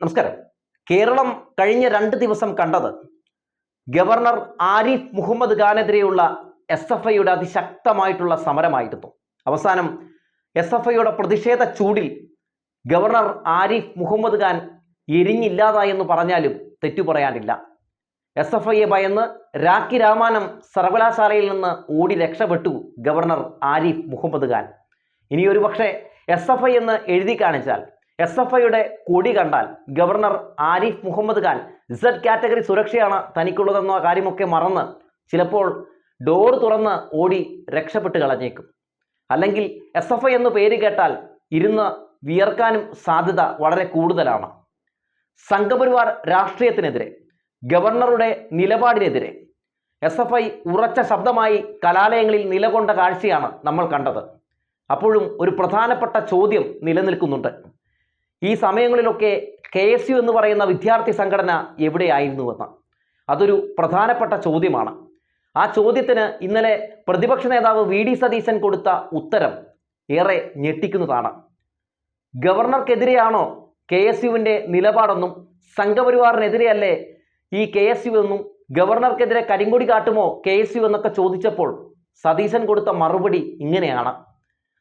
നമസ്കാരം. കേരളം കഴിഞ്ഞ രണ്ട് ദിവസം കണ്ടത് ഗവർണർ ആരിഫ് മുഹമ്മദ് ഖാനെതിരെയുള്ള എസ് എഫ് ഐയുടെ അതിശക്തമായിട്ടുള്ള സമരമായിരുന്നു. അവസാനം എസ് എഫ് ഐയുടെ പ്രതിഷേധ ചൂടിൽ ഗവർണർ ആരിഫ് മുഹമ്മദ് ഖാൻ എരിഞ്ഞില്ലാതായെന്ന് പറഞ്ഞാലും തെറ്റു പറയാനില്ല. എസ് എഫ് ഐയെ ഭയന്ന് രാഖി രാമാനം സർവകലാശാലയിൽ നിന്ന് ഓടി രക്ഷപ്പെട്ടു ഗവർണർ ആരിഫ് മുഹമ്മദ് ഖാൻ. ഇനി ഒരു പക്ഷേ എസ് എഫ് ഐ എന്ന് എഴുതി കാണിച്ചാൽ എസ് എഫ് ഐയുടെ കൊടി കണ്ടാൽ governor Arif Muhammad Khan Z category സുരക്ഷയാണ് തനിക്കുള്ളതെന്ന കാര്യമൊക്കെ മറന്ന് ചിലപ്പോൾ ഡോർ തുറന്ന് ഓടി രക്ഷപ്പെട്ട് കളഞ്ഞേക്കും. അല്ലെങ്കിൽ എസ് എഫ് ഐ എന്ന് പേര് കേട്ടാൽ ഇരുന്ന് വിയർക്കാനും സാധ്യത വളരെ കൂടുതലാണ്. സംഘപരിവാർ രാഷ്ട്രീയത്തിനെതിരെ ഗവർണറുടെ നിലപാടിനെതിരെ എസ് എഫ് ഐ ഉറച്ച ശബ്ദമായി കലാലയങ്ങളിൽ നിലകൊണ്ട കാഴ്ചയാണ് നമ്മൾ കണ്ടത്. അപ്പോഴും ഒരു പ്രധാനപ്പെട്ട ചോദ്യം നിലനിൽക്കുന്നുണ്ട്. ഈ സമയങ്ങളിലൊക്കെ കെ എസ് യു എന്ന് പറയുന്ന വിദ്യാർത്ഥി സംഘടന എവിടെയായിരുന്നുവെന്ന്. അതൊരു പ്രധാനപ്പെട്ട ചോദ്യമാണ്. ആ ചോദ്യത്തിന് ഇന്നലെ പ്രതിപക്ഷ നേതാവ് വി ഡി സതീശൻ കൊടുത്ത ഉത്തരം ഏറെ ഞെട്ടിക്കുന്നതാണ്. ഗവർണർക്കെതിരെയാണോ കെ എസ് യുവിന്റെ നിലപാടെന്നും സംഘപരിവാറിനെതിരെയല്ലേ ഈ കെ എസ് യു എന്നും ഗവർണർക്കെതിരെ കരിങ്കൊടി കാട്ടുമോ കെ എസ് യു എന്നൊക്കെ ചോദിച്ചപ്പോൾ സതീശൻ കൊടുത്ത മറുപടി ഇങ്ങനെയാണ്.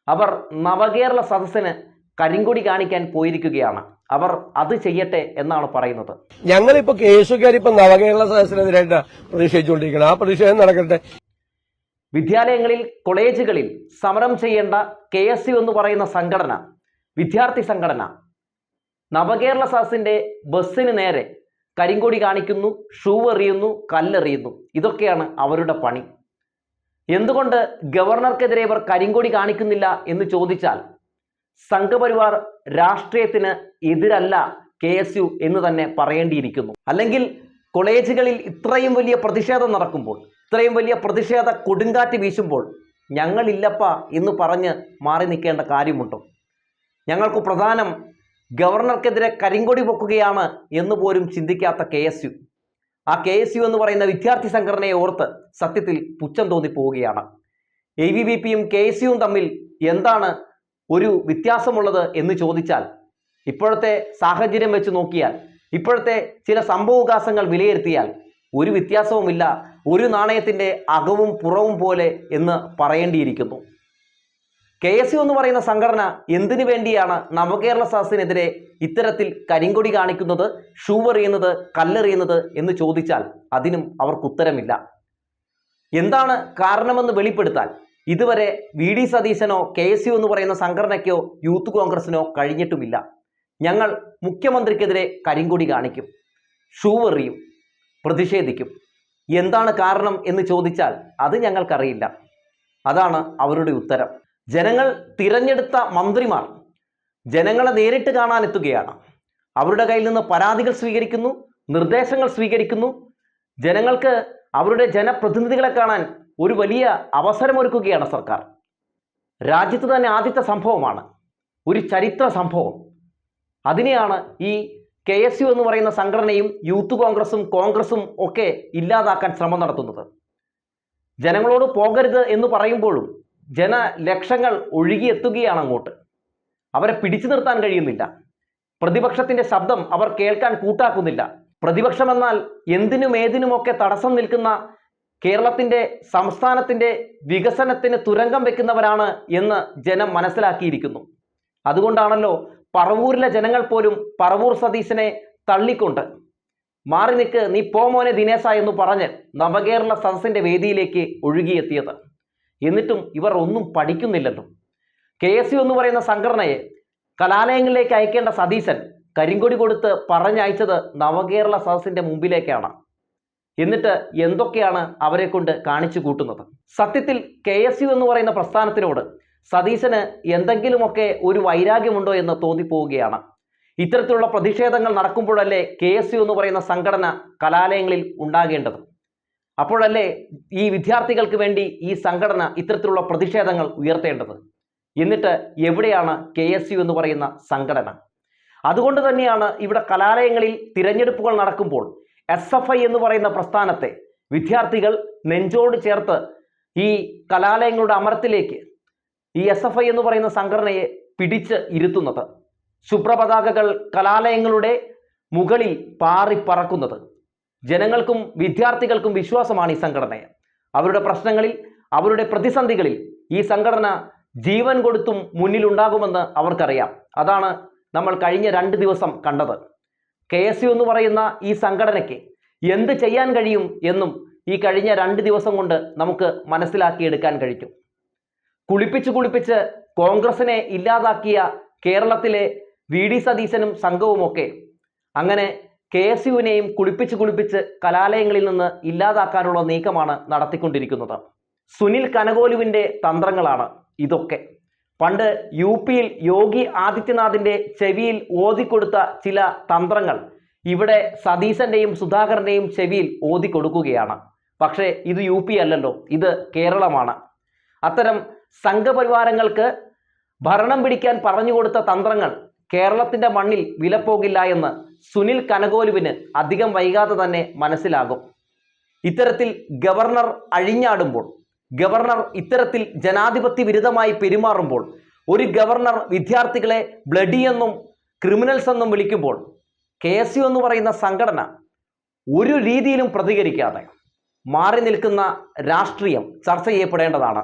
അവർ നവകേരള സദസ്സിന് കരിങ്കൊടി കാണിക്കാൻ പോയിരിക്കുകയാണ്. അവർ അത് ചെയ്യട്ടെ എന്നാണ് പറയുന്നത്. ഞങ്ങളിപ്പോ കേസുകാർ ഇപ്പൊ നവകേരള സദസ്സിനെതിരായിട്ട് പ്രതിഷേധിച്ചുകൊണ്ടിരിക്കണം. ആ പ്രതിഷേധം നടക്കട്ടെ. വിദ്യാലയങ്ങളിൽ കോളേജുകളിൽ സമരം ചെയ്യേണ്ട കെ എസ് യു എന്ന് പറയുന്ന സംഘടന വിദ്യാർത്ഥി സംഘടന നവകേരള സദസ്സിന്റെ ബസ്സിന് നേരെ കരിങ്കൊടി കാണിക്കുന്നു ഷൂ എറിയുന്നു കല്ലെറിയുന്നു. ഇതൊക്കെയാണ് അവരുടെ പണി. എന്തുകൊണ്ട് ഗവർണർക്കെതിരെ ഇവർ കരിങ്കൊടി കാണിക്കുന്നില്ല എന്ന് ചോദിച്ചാൽ സംഘപരിവാർ രാഷ്ട്രീയത്തിന് എതിരല്ല കെ എസ് യു എന്ന് തന്നെ പറയേണ്ടിയിരിക്കുന്നു. അല്ലെങ്കിൽ കോളേജുകളിൽ ഇത്രയും വലിയ പ്രതിഷേധം നടക്കുമ്പോൾ ഇത്രയും വലിയ പ്രതിഷേധ കൊടുങ്കാറ്റ് വീശുമ്പോൾ ഞങ്ങളില്ലപ്പ എന്ന് പറഞ്ഞ് മാറി നിൽക്കേണ്ട കാര്യമുണ്ടോ? ഞങ്ങൾക്ക് പ്രധാനം ഗവർണർക്കെതിരെ കരിങ്കൊടി പൊക്കുകയാണ് എന്ന് പോലും ചിന്തിക്കാത്ത കെ എസ് യു. ആ കെ എസ് യു എന്ന് പറയുന്ന വിദ്യാർത്ഥി സംഘടനയെ ഓർത്ത് സത്യത്തിൽ പുച്ഛം തോന്നിപ്പോവുകയാണ്. എ വി ബി പിയും കെ എസ് യുവും തമ്മിൽ എന്താണ് ഒരു വ്യത്യാസമുള്ളത് എന്ന് ചോദിച്ചാൽ ഇപ്പോഴത്തെ സാഹചര്യം വെച്ച് നോക്കിയാൽ ഇപ്പോഴത്തെ ചില സംഭവവികാസങ്ങൾ വിലയിരുത്തിയാൽ ഒരു വ്യത്യാസവുമില്ല ഒരു നാണയത്തിന്റെ അകവും പുറവും പോലെ എന്ന് പറയേണ്ടിയിരിക്കുന്നു. കെ എസ് യു എന്ന് പറയുന്ന സംഘടന എന്തിനു വേണ്ടിയാണ് നവകേരള സദസ്സിനെതിരെ ഇത്തരത്തിൽ കരിങ്കൊടി കാണിക്കുന്നത് ഷൂ എറിയുന്നത് കല്ലെറിയുന്നത് എന്ന് ചോദിച്ചാൽ അതിനും അവർക്ക് ഉത്തരമില്ല. എന്താണ് കാരണമെന്ന് വെളിപ്പെടുത്താൻ? ഇതുവരെ വി ഡി സതീശനോ കെ എസ് യു എന്ന് പറയുന്ന സംഘടനയ്ക്കോ യൂത്ത് കോൺഗ്രസിനോ കഴിഞ്ഞിട്ടുമില്ല. ഞങ്ങൾ മുഖ്യമന്ത്രിക്കെതിരെ കരിങ്കൊടി കാണിക്കും ഷൂ എറിയും പ്രതിഷേധിക്കും. എന്താണ് കാരണം എന്ന് ചോദിച്ചാൽ അത് ഞങ്ങൾക്കറിയില്ല. അതാണ് അവരുടെ ഉത്തരം. ജനങ്ങൾ തിരഞ്ഞെടുത്ത മന്ത്രിമാർ ജനങ്ങളെ നേരിട്ട് കാണാനെത്തുകയാണ്. അവരുടെ കയ്യിൽ നിന്ന് പരാതികൾ സ്വീകരിക്കുന്നു നിർദ്ദേശങ്ങൾ സ്വീകരിക്കുന്നു. ജനങ്ങൾക്ക് അവരുടെ ജനപ്രതിനിധികളെ കാണാൻ ഒരു വലിയ അവസരമൊരുക്കുകയാണ് സർക്കാർ. രാജ്യത്ത് തന്നെ ആദ്യത്തെ സംഭവമാണ്. ഒരു ചരിത്ര സംഭവം. അതിനെയാണ് ഈ കെ എസ് യു എന്ന് പറയുന്ന സംഘടനയും യൂത്ത് കോൺഗ്രസും കോൺഗ്രസും ഒക്കെ ഇല്ലാതാക്കാൻ ശ്രമം നടത്തുന്നത്. ജനങ്ങളോട് പോകരുത് എന്ന് പറയുമ്പോഴും ജന ജനലക്ഷങ്ങൾ ഒഴുകിയെത്തുകയാണ് അങ്ങോട്ട്. അവരെ പിടിച്ചു നിർത്താൻ കഴിയുന്നില്ല. പ്രതിപക്ഷത്തിന്റെ ശബ്ദം അവർ കേൾക്കാൻ കൂട്ടാക്കുന്നില്ല. പ്രതിപക്ഷമെന്നാൽ എന്തിനും ഏതിനുമൊക്കെ തടസ്സം നിൽക്കുന്ന കേരളത്തിന്റെ സംസ്ഥാനത്തിന്റെ വികസനത്തിന് തുരങ്കം വെക്കുന്നവരാണ് എന്ന് ജനം മനസ്സിലാക്കിയിരിക്കുന്നു. അതുകൊണ്ടാണല്ലോ പറവൂരിലെ ജനങ്ങൾ പോലും പറവൂർ സതീശനെ തള്ളിക്കൊണ്ട് മാറി നിൽക്ക് നീ പോമോനെ ദിനേശ എന്ന് പറഞ്ഞ് നവകേരള സദസ്സിന്റെ വേദിയിലേക്ക് ഒഴുകിയെത്തിയത്. എന്നിട്ടും ഇവർ ഒന്നും പഠിക്കുന്നില്ലല്ലോ കെ എസ് യു എന്ന് പറയുന്ന സംഘടനയെ കലാലയങ്ങളിലേക്ക് അയക്കേണ്ട സതീശൻ കരിങ്കൊടി കൊടുത്ത് പറഞ്ഞയച്ചത് നവകേരള സദസ്സിന്റെ മുമ്പിലേക്കാണ്. എന്നിട്ട് എന്തൊക്കെയാണ് അവരെ കൊണ്ട് കാണിച്ചു കൂട്ടുന്നത്? സത്യത്തിൽ കെ എസ് യു എന്ന് പറയുന്ന പ്രസ്ഥാനത്തിനോട് സതീശന് എന്തെങ്കിലുമൊക്കെ ഒരു വൈരാഗ്യമുണ്ടോ എന്ന് തോന്നിപ്പോവുകയാണ്. ഇത്തരത്തിലുള്ള പ്രതിഷേധങ്ങൾ നടക്കുമ്പോഴല്ലേ കെ എസ് യു എന്ന് പറയുന്ന സംഘടന കലാലയങ്ങളിൽ ഉണ്ടാകേണ്ടത്? അപ്പോഴല്ലേ ഈ വിദ്യാർത്ഥികൾക്ക് വേണ്ടി ഈ സംഘടന ഇത്തരത്തിലുള്ള പ്രതിഷേധങ്ങൾ ഉയർത്തേണ്ടത്? എന്നിട്ട് എവിടെയാണ് കെ എസ് യു എന്ന് പറയുന്ന സംഘടന? അതുകൊണ്ട് തന്നെയാണ് ഇവിടെ കലാലയങ്ങളിൽ തിരഞ്ഞെടുപ്പുകൾ നടക്കുമ്പോൾ എസ് എഫ് ഐ എന്ന് പറയുന്ന പ്രസ്ഥാനത്തെ വിദ്യാർത്ഥികൾ നെഞ്ചോട് ചേർത്ത് ഈ കലാലയങ്ങളുടെ അമരത്തിലേക്ക് ഈ എസ് എഫ് ഐ എന്ന് പറയുന്ന സംഘടനയെ പിടിച്ച് ഇരുത്തുന്നത്. ശുഭ്രപതാകകൾ കലാലയങ്ങളുടെ മുകളിൽ പാറിപ്പറക്കുന്നത് ജനങ്ങൾക്കും വിദ്യാർത്ഥികൾക്കും വിശ്വാസമാണ് ഈ സംഘടനയെ. അവരുടെ പ്രശ്നങ്ങളിൽ അവരുടെ പ്രതിസന്ധികളിൽ ഈ സംഘടന ജീവൻ കൊടുത്തും മുന്നിലുണ്ടാകുമെന്ന് അവർക്കറിയാം. അതാണ് നമ്മൾ കഴിഞ്ഞ രണ്ട് ദിവസം കണ്ടത്. കെ എസ് യു എന്ന് പറയുന്ന ഈ സംഘടനയ്ക്ക് എന്ത് ചെയ്യാൻ കഴിയും എന്നും ഈ കഴിഞ്ഞ രണ്ട് ദിവസം കൊണ്ട് നമുക്ക് മനസ്സിലാക്കിയെടുക്കാൻ കഴിഞ്ഞു കുളിപ്പിച്ച് കുളിപ്പിച്ച് കോൺഗ്രസിനെ ഇല്ലാതാക്കിയ കേരളത്തിലെ വി ഡി സതീശനും സംഘവുമൊക്കെ അങ്ങനെ കെ എസ് യുവിനെയും കുളിപ്പിച്ച് കുളിപ്പിച്ച് കലാലയങ്ങളിൽ നിന്ന് ഇല്ലാതാക്കാനുള്ള നീക്കമാണ് നടത്തിക്കൊണ്ടിരിക്കുന്നത്. സുനിൽ കനകോലുവിന്റെ തന്ത്രങ്ങളാണ് ഇതൊക്കെ. പണ്ട് യു പിയിൽ യോഗി ആദിത്യനാഥിന്റെ ചെവിയിൽ ഓതിക്കൊടുത്ത ചില തന്ത്രങ്ങൾ ഇവിടെ സതീശന്റെയും സുധാകരന്റെയും ചെവിയിൽ ഓതിക്കൊടുക്കുകയാണ്. പക്ഷേ ഇത് യു പി അല്ലല്ലോ ഇത് കേരളമാണ്. അത്തരം സംഘപരിവാരങ്ങൾക്ക് ഭരണം പിടിക്കാൻ പറഞ്ഞു കൊടുത്ത തന്ത്രങ്ങൾ കേരളത്തിന്റെ മണ്ണിൽ വിലപ്പോകില്ല എന്ന് സുനിൽ കനകോലുവിന് അധികം വൈകാതെ തന്നെ മനസ്സിലാകും. ഇത്തരത്തിൽ ഗവർണർ അഴിഞ്ഞാടുമ്പോൾ ഗവർണർ ഇത്തരത്തിൽ ജനാധിപത്യ വിരുദ്ധമായി പെരുമാറുമ്പോൾ ഒരു ഗവർണർ വിദ്യാർത്ഥികളെ ബ്ലഡി എന്നും ക്രിമിനൽസ് എന്നും വിളിക്കുമ്പോൾ കെ എസ് യു എന്ന് പറയുന്ന സംഘടന ഒരു രീതിയിലും പ്രതികരിക്കാതെ മാറി നിൽക്കുന്ന രാഷ്ട്രീയം ചർച്ച ചെയ്യപ്പെടേണ്ടതാണ്.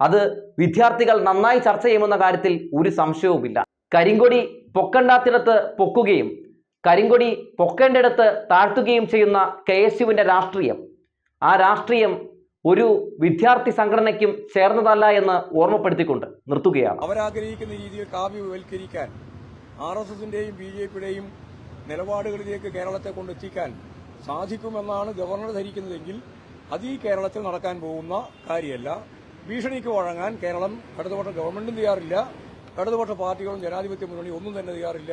അത് വിദ്യാർത്ഥികൾ നന്നായി ചർച്ച ചെയ്യുമെന്ന കാര്യത്തിൽ ഒരു സംശയവുമില്ല. കരിങ്കൊടി പൊക്കണ്ടാത്തിടത്ത് പൊക്കുകയും കരിങ്കൊടി പൊക്കേണ്ടിടത്ത് താഴ്ത്തുകയും ചെയ്യുന്ന കെ എസ് യുവിന്റെ രാഷ്ട്രീയം ആ രാഷ്ട്രീയം ഒരു വിദ്യാർത്ഥി സംഘടനയ്ക്കും ചേർന്നതല്ല എന്ന് ഓർമ്മപ്പെടുത്തിക്കൊണ്ട് നിർത്തുകയാണ്. അവരാഗ്രഹിക്കുന്ന രീതിയിൽ കാവ്യവൽക്കരിക്കാൻ ആർ എസ് എസിന്റെയും ബി ജെ പിയുടെയും നിലപാടുകളിലേക്ക് കേരളത്തെ കൊണ്ടെത്തിക്കാൻ സാധിക്കുമെന്നാണ് ഗവർണർ ധരിക്കുന്നതെങ്കിൽ അത് ഈ കേരളത്തിൽ നടക്കാൻ പോകുന്ന കാര്യമല്ല. ഭീഷണിക്ക് വഴങ്ങാൻ കേരളം ഇടതുപക്ഷ ഗവൺമെന്റും തയ്യാറില്ല. ഇടതുപക്ഷ പാർട്ടികളും ജനാധിപത്യ മുന്നണി ഒന്നും തന്നെ തയ്യാറില്ല.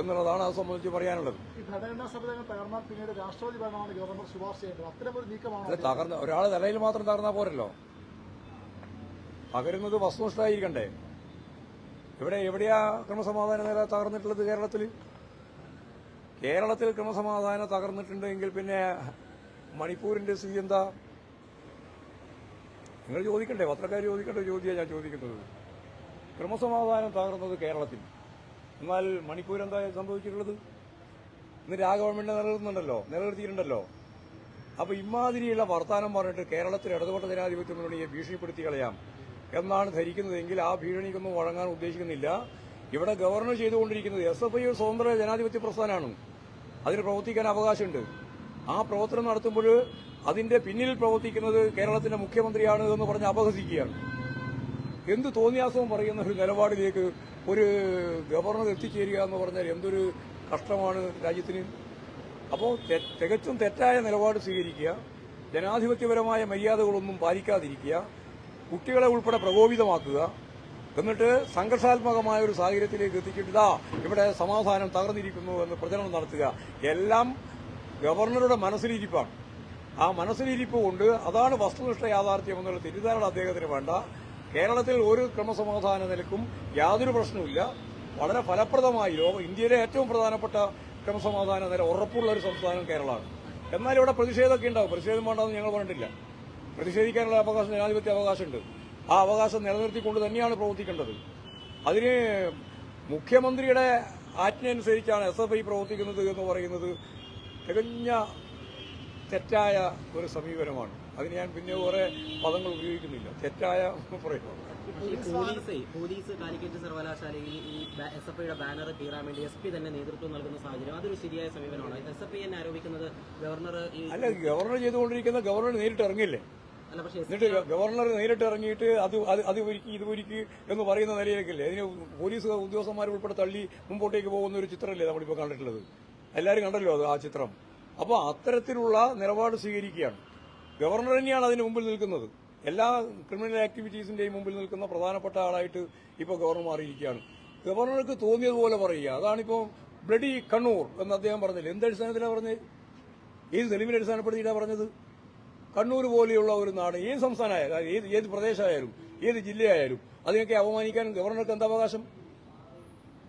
എന്നുള്ളതാണ് അത് സംബന്ധിച്ച് പറയാനുള്ളത്. ഭരണഘടനാ സംവിധാനം തന്നെ തകർന്നാൽ പിന്നീട് രാഷ്ട്രപതി ഭരണമാണ് ഗവർണർ ശുപാർശ ചെയ്യേണ്ടത് അത്തരമൊരു നീക്കമാണ് തകർന്ന ഒരാൾ നിലയിൽ മാത്രം തകർന്നാൽ പോരല്ലോ. തകരുന്നത് വസ്തുനിഷ്ഠമായിരിക്കണ്ടേ ഇവിടെ എവിടെയാ ക്രമസമാധാന നില തകർന്നിട്ടുള്ളത് കേരളത്തിൽ കേരളത്തിൽ ക്രമസമാധാനം തകർന്നിട്ടുണ്ടെങ്കിൽ പിന്നെ മണിപ്പൂരിന്റെ സ്ഥിതി എന്താ? നിങ്ങൾ ചോദിക്കണ്ടേ? പത്രക്കാർ ചോദിക്കേണ്ട ചോദ്യമാണ് ഞാൻ ചോദിക്കുന്നത്. ക്രമസമാധാനം തകർന്നത് കേരളത്തിൽ. എന്നാൽ മണിപ്പൂർ എന്താ സംഭവിച്ചിട്ടുള്ളത്? ഇന്ന് രാ ഗവൺമെന്റ് നിലനിർത്തുന്നുണ്ടല്ലോ. നിലനിർത്തിയിട്ടുണ്ടല്ലോ. അപ്പൊ ഇമാതിരിയുള്ള വർത്താനം പറഞ്ഞിട്ട് കേരളത്തിൽ ഇടതുപക്ഷ ജനാധിപത്യം മുന്നണിയെ ഭീഷണിപ്പെടുത്തി കളയാം എന്നാണ് ധരിക്കുന്നതെങ്കിൽ ആ ഭീഷണിക്കൊന്നും വഴങ്ങാൻ ഉദ്ദേശിക്കുന്നില്ല. ഇവിടെ ഗവർണർ ചെയ്തുകൊണ്ടിരിക്കുന്നത് എസ് എഫ് ഐ ഒരു സ്വതന്ത്ര ജനാധിപത്യ പ്രസ്ഥാനമാണ്. അതിന് പ്രവർത്തിക്കാൻ അവകാശമുണ്ട്. ആ പ്രവർത്തനം നടത്തുമ്പോൾ അതിന്റെ പിന്നിൽ പ്രവർത്തിക്കുന്നത് കേരളത്തിന്റെ മുഖ്യമന്ത്രിയാണ് എന്ന് പറഞ്ഞ് അപഹസിക്കുകയാണ്. എന്ത് തോന്നിയാസവും പറയുന്ന ഒരു നിലപാടിലേക്ക് ഒരു ഗവർണർ എത്തിച്ചേരുക എന്ന് പറഞ്ഞാൽ എന്തൊരു കഷ്ടമാണ് രാജ്യത്തിന്. അപ്പോൾ തികച്ചും തെറ്റായ നിലപാട് സ്വീകരിക്കുക ജനാധിപത്യപരമായ മര്യാദകളൊന്നും പാലിക്കാതിരിക്കുക കുട്ടികളെ ഉൾപ്പെടെ പ്രകോപിതമാക്കുക എന്നിട്ട് സംഘർഷാത്മകമായ ഒരു സാഹചര്യത്തിലേക്ക് എത്തിച്ചിട്ടാ ഇവിടെ സമാധാനം തകർന്നിരിക്കുന്നു എന്ന് പ്രചരണം നടത്തുക. എല്ലാം ഗവർണറുടെ മനസ്സിലിരിപ്പാണ്. ആ മനസ്സിലിരിപ്പ് കൊണ്ട് അതാണ് വസ്തുനിഷ്ഠ യാഥാർത്ഥ്യം എന്നുള്ള തെറ്റിദ്ധാരണ അദ്ദേഹത്തിന് വേണ്ട. കേരളത്തിൽ ഒരു ക്രമസമാധാന നിലക്കും യാതൊരു പ്രശ്നവുമില്ല. വളരെ ഫലപ്രദമായി ലോക ഇന്ത്യയിലെ ഏറ്റവും പ്രധാനപ്പെട്ട ക്രമസമാധാന നില ഉറപ്പുള്ള ഒരു സംസ്ഥാനം കേരളമാണ്. എന്നാൽ ഇവിടെ പ്രതിഷേധമൊക്കെ ഉണ്ടാവും. പ്രതിഷേധം വേണ്ടെന്ന് ഞങ്ങൾ പറഞ്ഞിട്ടില്ല. പ്രതിഷേധിക്കാനുള്ള അവകാശം ജനാധിപത്യ അവകാശമുണ്ട്. ആ അവകാശം നിലനിർത്തിക്കൊണ്ട് തന്നെയാണ് പ്രവർത്തിക്കേണ്ടത്. അതിന് മുഖ്യമന്ത്രിയുടെ ആജ്ഞയനുസരിച്ചാണ് എസ് എഫ് ഐ പ്രവർത്തിക്കുന്നത് എന്ന് പറയുന്നത് തികഞ്ഞ തെറ്റായ ഒരു സമീപനമാണ്. അതിന് ഞാൻ പിന്നെ വേറെ പദങ്ങൾ ഉപയോഗിക്കുന്നില്ല. തെറ്റായ പറയുന്നു. പോലീസ് പോലീസ് കാലിക്കറ്റ് സർവകലാശാലയിൽ ഈ എസ് എഫ് ഐയുടെ ബാനർ കീറാൻ വേണ്ടി എസ് പി തന്നെ നേതൃത്വം നൽകുന്ന സാഹചര്യം അതൊരു ശരിയായ സമീപനമാണ്. എസ് എഫ് ഐ എന്നെ ആരോപിക്കുന്നത് ഗവർണർ അല്ല ഗവർണർ ചെയ്തുകൊണ്ടിരിക്കുന്ന ഗവർണർ നേരിട്ട് ഇറങ്ങില്ലേ എന്നിട്ട് ഗവർണർ നേരിട്ട് ഇറങ്ങിയിട്ട് അത് അത് അത് ഒരുക്കി ഇത് ഒരുക്കി എന്ന് പറയുന്ന നിലയിലേക്കല്ലേ? അതിന് പോലീസ് ഉദ്യോഗസ്ഥന്മാർ ഉൾപ്പെടെ തള്ളി മുമ്പോട്ടേക്ക് പോകുന്ന ഒരു ചിത്രമല്ലേ നമ്മളിപ്പോൾ കണ്ടിട്ടുള്ളത്? എല്ലാവരും കണ്ടല്ലോ അത് ആ ചിത്രം. അപ്പോൾ അത്തരത്തിലുള്ള നിലപാട് സ്വീകരിക്കുകയാണ്. ഗവർണർ തന്നെയാണ് അതിന് മുമ്പിൽ നിൽക്കുന്നത്. എല്ലാ ക്രിമിനൽ ആക്ടിവിറ്റീസിന്റെയും മുമ്പിൽ നിൽക്കുന്ന പ്രധാനപ്പെട്ട ആളായിട്ട് ഇപ്പോൾ ഗവർണർ മാറിയിരിക്കുകയാണ്. ഗവർണർക്ക് തോന്നിയതുപോലെ പറയുക. അതാണിപ്പോൾ ബ്ലഡി കണ്ണൂർ എന്ന് അദ്ദേഹം പറഞ്ഞില്ല? എന്ത് അടിസ്ഥാനത്തിലാണ് പറഞ്ഞത്? ഏത് തെളിവിനെ അടിസ്ഥാനപ്പെടുത്തിയിട്ടാണ് പറഞ്ഞത്? കണ്ണൂർ പോലെയുള്ള ഒരു നാട് ഏത് സംസ്ഥാനമായാലും ഏത് ഏത് പ്രദേശമായാലും ഏത് ജില്ലയായാലും അതിനൊക്കെ അപമാനിക്കാൻ ഗവർണർക്ക് എന്താ അവകാശം?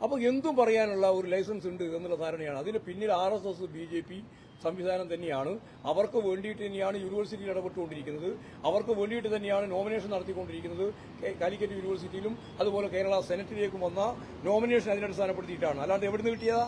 അപ്പൊ എന്തും പറയാനുള്ള ഒരു ലൈസൻസ് ഉണ്ട് എന്നുള്ള ധാരണയാണ്. അതിന് പിന്നിൽ R S S B J P സംവിധാനം തന്നെയാണ്. അവർക്ക് വേണ്ടിയിട്ട് തന്നെയാണ് യൂണിവേഴ്സിറ്റിയിൽ ഇടപെട്ടുകൊണ്ടിരിക്കുന്നത്. അവർക്ക് വേണ്ടിയിട്ട് തന്നെയാണ് നോമിനേഷൻ നടത്തിക്കൊണ്ടിരിക്കുന്നത്. കാലിക്കറ്റ് യൂണിവേഴ്സിറ്റിയിലും അതുപോലെ കേരള സെനറ്റിലേക്കും വന്ന നോമിനേഷൻ അതിനടിസ്ഥാനപ്പെടുത്തിയിട്ടാണ്. അല്ലാണ്ട് എവിടുന്ന് കിട്ടിയതാ?